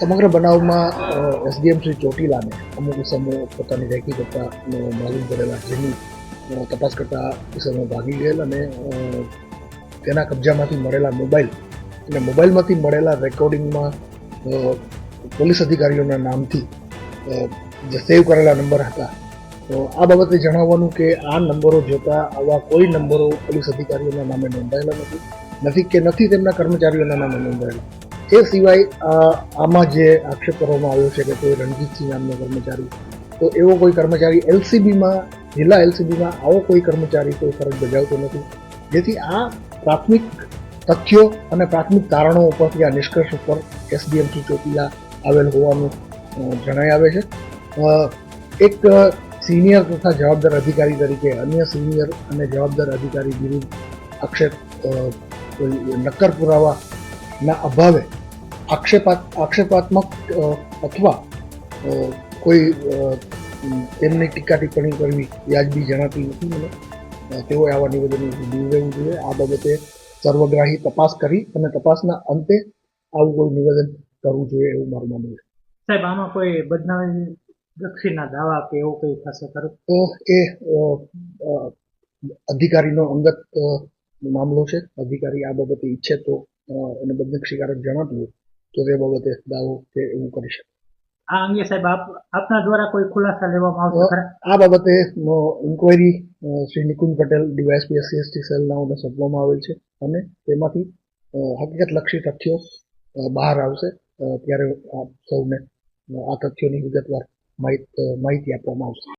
સમગ્ર બનાવમાં એસડીએમ શ્રી ચોટીલાને અમુક સમૂહ પોતાની રેકી કરતા માલુમ કરેલા જેની તપાસ કરતા સમય ભાગી ગયેલ અને તેના કબજામાંથી મળેલા મોબાઈલ અને મોબાઈલમાંથી મળેલા રેકોર્ડિંગમાં પોલીસ અધિકારીઓના નામથી જે સેવ કરેલા નંબર હતા. તો આ બાબતે જણાવવાનું કે આ નંબરો જોતા આવા કોઈ નંબરો પોલીસ અધિકારીઓના નામે નોંધાયેલા નથી. નથી કે નથી તેમના કર્મચારીઓના નામે નોંધાયેલા. એ સિવાય આમાં જે આક્ષેપ કરવામાં આવ્યો છે કે કોઈ રણજીતસિંહ નામનો કર્મચારી, તો એવો કોઈ કર્મચારી એલસીબીમાં, જિલ્લા એલસીબીમાં આવો કોઈ કર્મચારી કોઈ ફરજ બજાવતો નથી. જેથી આ પ્રાથમિક તથ્યો અને પ્રાથમિક તારણો ઉપરથી આ નિષ્કર્ષ ઉપર એસડીએમસી ચોટીલા આવેલ હોવાનું જણાઈ આવે છે. એક સિનિયર તથા જવાબદાર અધિકારી તરીકે અન્ય સિનિયર અને જવાબદાર અધિકારી વિરુદ્ધ આક્ષેપ નક્કર પુરાવાના અભાવે આક્ષેપાત આક્ષેપાત્મક અથવા કોઈ તેમની ટીકા ટિપ્પણી કરવી વ્યાજબી જણાતી નથી મને. તેઓએ આવા નિવેદનો દૂર રહેવું જોઈએ. આ બાબતે સર્વગ્રાહી તપાસ કરી અને તપાસના અંતે આવું કોઈ નિવેદન કરવું જોઈએ એવું મારું માનવું છે. સાહેબ આમાં કોઈ બદનામી દક્ષિણના દાવા કે એવું કંઈ થશે ખરું? તો એ અધિકારીનો અંગત મામલો છે. અધિકારી આ બાબતે ઈચ્છે તો એને બદનક્ષીકારક જણાતું હોય. તો તે બાબતે દાવો કે એવું કરી શકે. આ અંગે સાહેબ આપ આપના દ્વારા કોઈ ખુલાસા લેવામાં આવશે આ બાબતે inquiry Shri Nikunj Patel DYSP SC ST સેલનાઓને સોંપવામાં આવેલ છે અને તેમાંથી હકીકત લક્ષી તથ્યો બહાર આવશે. ત્યારે આપ સૌને આ તથ્યોની વિગતવાર માહિત- માહિતી આપવામાં આવશે.